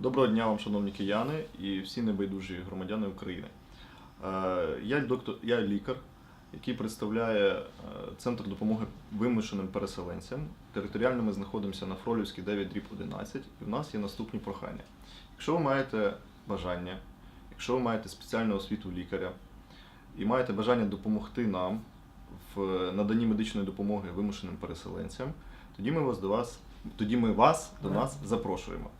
Доброго дня вам, шановні кияни і всі небайдужі громадяни України. Е, Я, доктор, я лікар, який представляє е, Центр допомоги вимушеним переселенцям. Територіально ми знаходимося на Фролівській 9 дріб 11, і в нас є наступні прохання. Якщо ви маєте бажання, якщо ви маєте спеціальну освіту лікаря і маєте бажання допомогти нам в наданні медичної допомоги вимушеним переселенцям, тоді ми вас до вас, тоді ми вас до нас запрошуємо.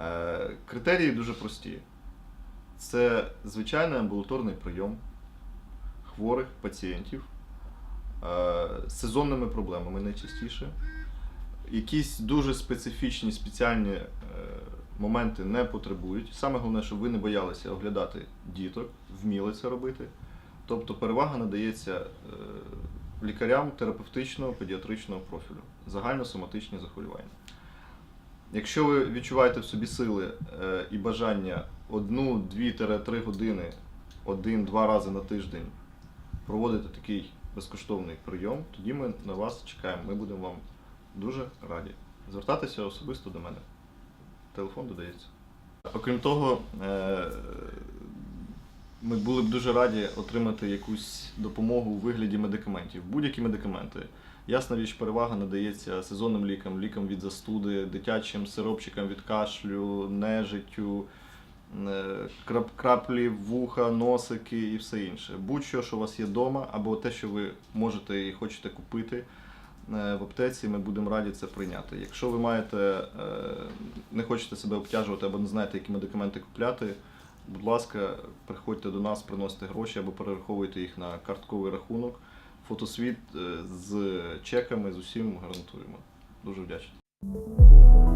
Е, Критерії дуже прості. Це звичайний амбулаторний прийом хворих пацієнтів е, з сезонними проблемами найчастіше. Якісь дуже специфічні спеціальні е, моменти не потребують. Саме головне, щоб ви не боялися оглядати діток, вміли це робити. Тобто перевага надається лікарям терапевтичного педіатричного профілю, загальносоматичні захворювання. Якщо ви відчуваєте в собі сили е, і бажання одну, дві-три години, один-два рази на тиждень проводити такий безкоштовний прийом, тоді ми на вас чекаємо. Ми будемо вам дуже раді. Звертатися особисто до мене. Телефон додається. Окрім того, е, ми були б дуже раді отримати якусь допомогу у вигляді медикаментів. Будь-які медикаменти. Ясна річ, перевага надається сезонним лікам, лікам від застуди, дитячим сиропчикам від кашлю, нежиттю, е, крап- краплі вуха, носики і все інше. Будь-що, що у вас є вдома, або те, що ви можете і хочете купити е, в аптеці, ми будемо раді це прийняти. Якщо ви маєте, е, не хочете себе обтяжувати або не знаєте, які медикаменти купляти, будь ласка, приходьте до нас, приносите гроші або перераховуйте їх на картковий рахунок. Фотосвіт е, з чеками, з усім гарантуємо. Дуже вдячний.